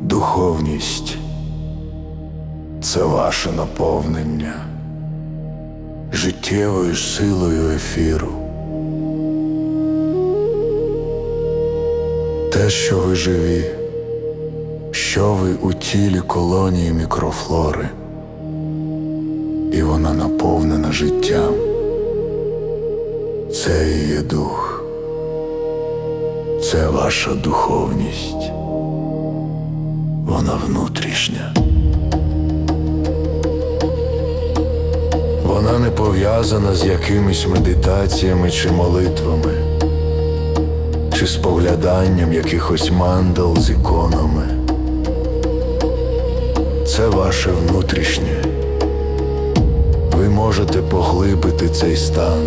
Духовність це ваше наповнення життєвою силою ефіру. Те, що ви живі, що ви у тілі колонії мікрофлори, і вона наповнена життям. Це є дух, це ваша духовність. Вона внутрішня. Вона не пов'язана з якимись медитаціями чи молитвами, чи спогляданням якихось мандал з іконами. Це ваше внутрішнє. Ви можете поглибити цей стан,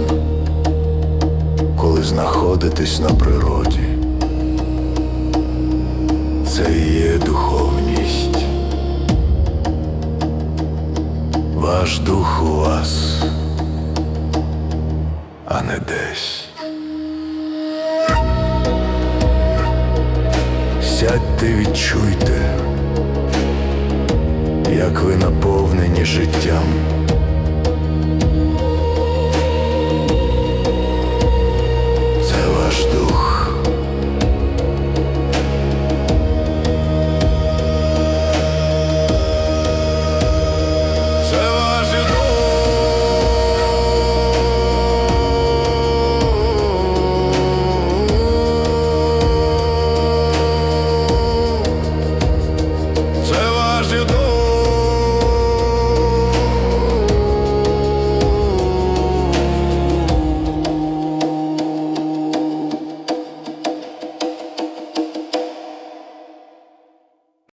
коли знаходитесь на природі. Це є духовність. Ваш дух у вас, а не десь. Сядьте, відчуйте, як ви наповнені життям.